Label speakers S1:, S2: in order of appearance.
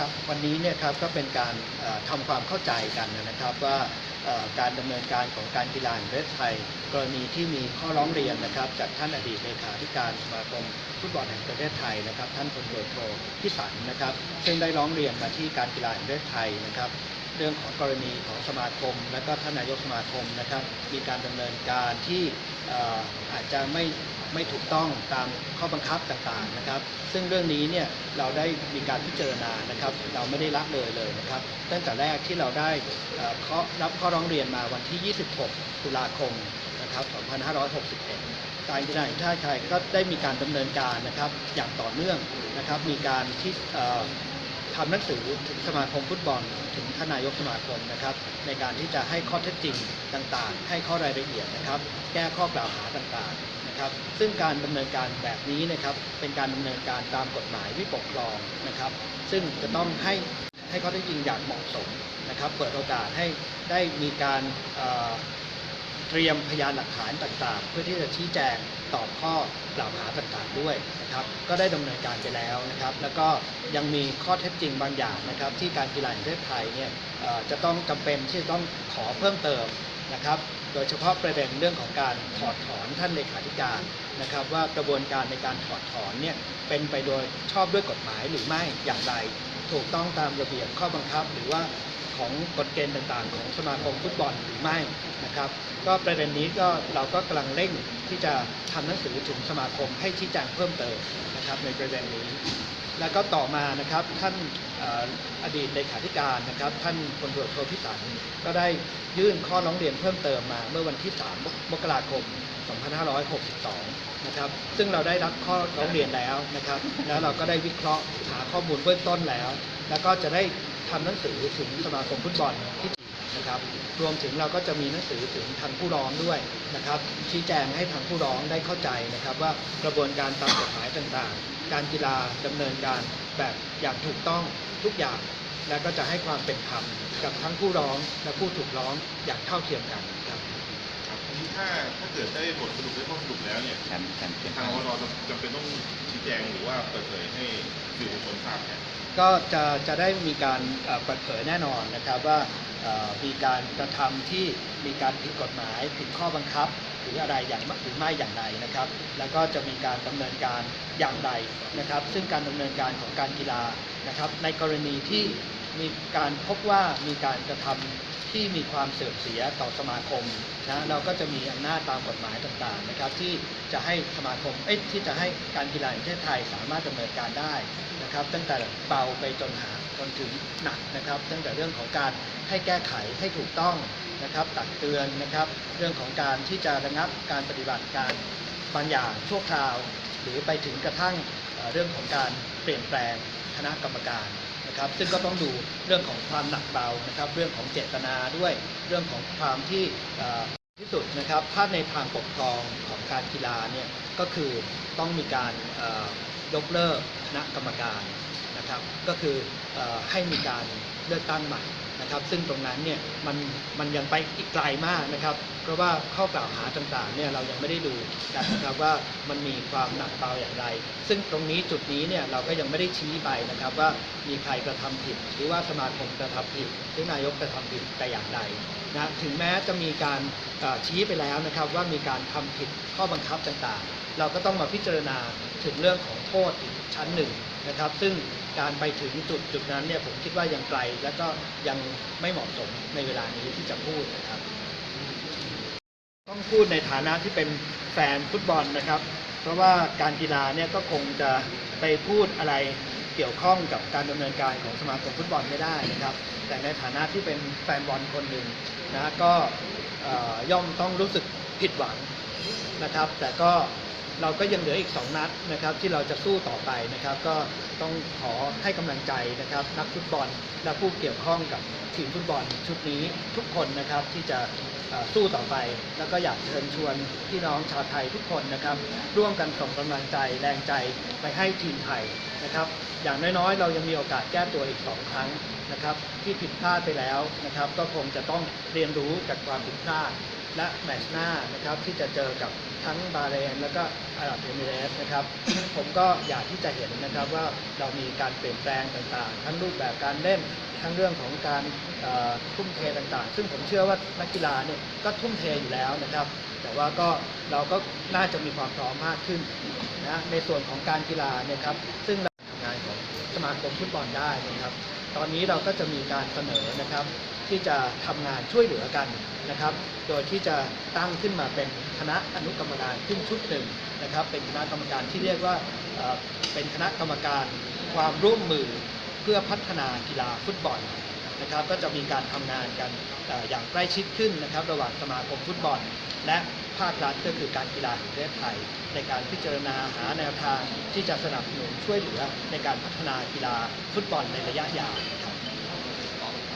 S1: ครับวันนี้เนี่ยครับก็เป็นการเอ่อทำความเข้าใจกันนะครับว่าการดำเนินการของการกีฬาแห่งประเทศไทย กรณีที่มีข้อร้องเรียนนะครับ จากท่านอดีตเลขาธิการสมาคมฟุตบอลแห่งประเทศไทยนะครับ ท่านพลตำรวจโทพิสันนะครับ ซึ่งได้ร้องเรียนมาที่การกีฬาแห่งประเทศไทยนะครับเรื่องของกรณีของสมาคม และก็ท่านนายกสมาคมนะครับ มีการดำเนินการที่อาจจะไม่ ไม่ถูกต้องตามข้อบังคับต่างๆนะครับ ซึ่งเรื่องนี้เนี่ยเราได้มีการพิจารณานะครับ เราไม่ได้ละเลยเลยนะครับตั้งแต่แรกที่เราได้เอ่อข้อรับข้อร้องเรียนมาวันที่ 26 ตุลาคมนะครับ 2561 การกีฬาแห่งประเทศไทยก็ได้มีการดำเนินการนะครับอย่างต่อเนื่องนะครับ มีการที่ ทำหนังสือถึงสมาคมฟุตบอล ถึงท่านนายกสมาคมนะครับ ในการที่จะให้ข้อเท็จจริงต่างๆ ให้ข้อรายละเอียดนะครับ แก้ข้อกล่าวหาต่างๆนะครับซึ่งการดำเนินการแบบนี้นะครับเป็นการดำเนินการตามกฎหมายที่ปกครองนะครับ ซึ่งจะต้องให้ให้ข้อเท็จจริงอย่างเหมาะสมนะครับ เปิดโอกาสให้ได้มีการ เตรียมพยานหลักฐานต่างๆ เพื่อที่จะชี้แจงตอบข้อกล่าวหาต่างๆด้วยนะครับ ก็ได้ดำเนินการไปแล้วนะครับ แล้วก็ยังมีข้อเท็จจริงบางอย่างนะครับ ที่การกีฬาแห่งประเทศไทยเนี่ยจะต้องจำเป็นที่จะต้องขอเพิ่มเติมนะครับ โดยเฉพาะประเด็นเรื่องของการถอดถอนท่านเลขาธิการนะครับ ว่ากระบวนการในการถอดถอนเนี่ยเป็นไปโดยชอบด้วยกฎหมายหรือไม่อย่างไร ถูกต้องตามระเบียบข้อบังคับหรือว่า ของกฎเกณฑ์ต่างๆ ของสมาคมฟุตบอลหรือไม่นะครับ ก็ประเด็นนี้ก็เราก็กำลังเร่งที่จะทำหนังสือถึงสมาคมให้ชี้แจงเพิ่มเติมนะครับในประเด็นนี้ แล้วก็ต่อมานะครับท่านออดีตเลขาธิการนะครับ ท่านพลตรวจโทพิสันก็ได้ยื่นข้อร้องเรียนเพิ่มเติมมาเมื่อวันที่ 3 มกราคม 2562 นะครับ ซึ่งเราได้รับข้อร้องเรียนแล้วนะครับ แล้วเราก็ได้วิเคราะห์หาข้อมูลเบื้องต้นแล้ว แล้วก็จะได้ ทำหนังสือถึงสมาคมฟุตบอลที่จีนนะครับรวมถึงเราก็จะมีหนังสือถึงทางผู้ร้องด้วยนะครับ ชี้แจงให้ทางผู้ร้องได้เข้าใจนะครับ ว่ากระบวนการตามกฎหมายต่างๆ การกีฬาดำเนินการแบบอย่างถูกต้องทุกอย่าง และก็จะให้ความเป็นธรรมกับทั้งผู้ร้องและผู้ถูกร้องอย่างเท่าเทียมกันครับ
S2: ครับทีนี้ถ้าถ้าเกิดได้บทสรุปได้ข้อสรุปแล้วเนี่ย
S3: แชมป์แชมป์เปี้ยน
S2: ทางอรจำเป็นต้องชี้แจงหรือว่าเปิดเผยให้สื่อมวลชนทราบเนี่ย
S1: ก็จะจะได้มีการเปิดเผยแน่นอนนะครับว่ามีการกระทำที่มีการผิดกฎหมายผิดข้อบังคับ หรืออะไรอย่างหรือไม่อย่างไรนะครับ แล้วก็จะมีการดำเนินการอย่างไรนะครับ ซึ่งการดำเนินการของการกีฬานะครับ ในกรณีที่ มีการพบว่ามีการกระทำที่มีความเสื่อมเสียต่อสมาคมนะเราก็จะมีอำนาจตามกฎหมายต่างๆนะครับ ที่จะให้สมาคมเอ้ที่จะให้การกีฬาแห่งประเทศไทยสามารถดำเนินการได้นะครับ ตั้งแต่เบาไปจนหาจนถึงหนักนะครับ ตั้งแต่เรื่องของการให้แก้ไขให้ถูกต้องนะครับ ตักเตือนนะครับ เรื่องของการที่จะระงับการปฏิบัติการบางอย่างชั่วคราว หรือไปถึงกระทั่งเรื่องของการเปลี่ยนแปลงคณะกรรมการ นะครับ ซึ่งก็ต้องดูเรื่องของความหนักเบานะครับ เรื่องของเจตนาด้วย เรื่องของความที่ที่สุดนะครับถ้าในทางปกครองของการกีฬาเนี่ยก็คือต้องมีการยกเลิกคณะกรรมการนะครับ ก็คืออให้มีการเลือกตั้งใหม่ นะครับซึ่งตรงนั้นเนี่ยมันมันยังไปอีกไกลมากนะครับ เพราะว่าข้อกล่าวหาต่างๆเนี่ยเรายังไม่ได้ดูนะครับว่ามันมีความหนักเบาอย่างไร ซึ่งตรงนี้จุดนี้เนี่ยเราก็ยังไม่ได้ชี้ไปนะครับว่ามีใครกระทำผิด หรือว่าสมาคมกระทำผิด หรือนายกกระทำผิดแต่อย่างใดนะถึงแม้จะมีการชี้ไปแล้วนะครับว่ามีการทำผิดข้อบังคับต่างๆ เราก็ต้องมาพิจารณาถึงเรื่องของโทษอีกชั้นหนึ่งนะครับ ซึ่งการไปถึงจุดจุดนั้นเนี่ยผมคิดว่ายังไกลและก็ยังไม่เหมาะสมในเวลานี้ที่จะพูดนะครับ ต้องพูดในฐานะที่เป็นแฟนฟุตบอลนะครับ เพราะว่าการกีฬาเนี่ยก็คงจะไปพูดอะไรเกี่ยวข้องกับการดำเนินการของสมาคมฟุตบอลไม่ได้นะครับ แต่ในฐานะที่เป็นแฟนบอลคนหนึ่งนะก็ย่อมต้องรู้สึกผิดหวังนะครับ แต่ก็ เราก็ยังเหลืออีก 2 นัดนะครับที่เราจะสู้ต่อไปนะครับ ก็ต้องขอให้กำลังใจนะครับ นักฟุตบอลและผู้เกี่ยวข้องกับทีมฟุตบอลชุดนี้ทุกคนนะครับที่จะสู้ต่อไป แล้วก็อยากเชิญชวนพี่น้องชาวไทยทุกคนนะครับ ร่วมกันส่งกำลังใจแรงใจไปให้ทีมไทยนะครับ อย่างน้อยๆ เรายังมีโอกาสแก้ตัวอีก 2 ครั้งนะครับ ที่ผิดพลาดไปแล้วนะครับ ก็คงจะต้องเรียนรู้จากความผิดพลาด และแมตช์หน้านะครับที่จะเจอกับทั้งบาเรนแล้วก็อาหรับเอมิเรสนะครับ ผมก็อยากที่จะเห็นนะครับว่าเรามีการเปลี่ยนแปลงต่างๆ ทั้งรูปแบบการเล่นทั้งเรื่องของการทุ่มเทต่างๆ ซึ่งผมเชื่อว่านักกีฬาเนี่ยก็ทุ่มเทอยู่แล้วนะครับ แต่ว่าก็เราก็น่าจะมีความพร้อมมากขึ้นนะในส่วนของการกีฬาเนี่ยครับซึ่ง มาคมฟุตบอลได้นะครับ ตอนนี้เราก็จะมีการเสนอนะครับ ที่จะทำงานช่วยเหลือกันนะครับ โดยที่จะตั้งขึ้นมาเป็นคณะอนุกรรมการขึ้นชุดหนึ่งนะครับ เป็นคณะกรรมการที่เรียกว่าเป็นคณะกรรมการความร่วมมือเพื่อพัฒนากีฬาฟุตบอล นะครับก็จะมีการทำงานกันเอ่ออย่างใกล้ชิดขึ้นนะครับ ระหว่างสมาคมฟุตบอล และภาครัฐก็คือการกีฬาแห่งประเทศไทย ในการพิจารณาหาแนวทางที่จะสนับสนุนช่วยเหลือในการพัฒนากีฬาฟุตบอลในระยะยาวครับ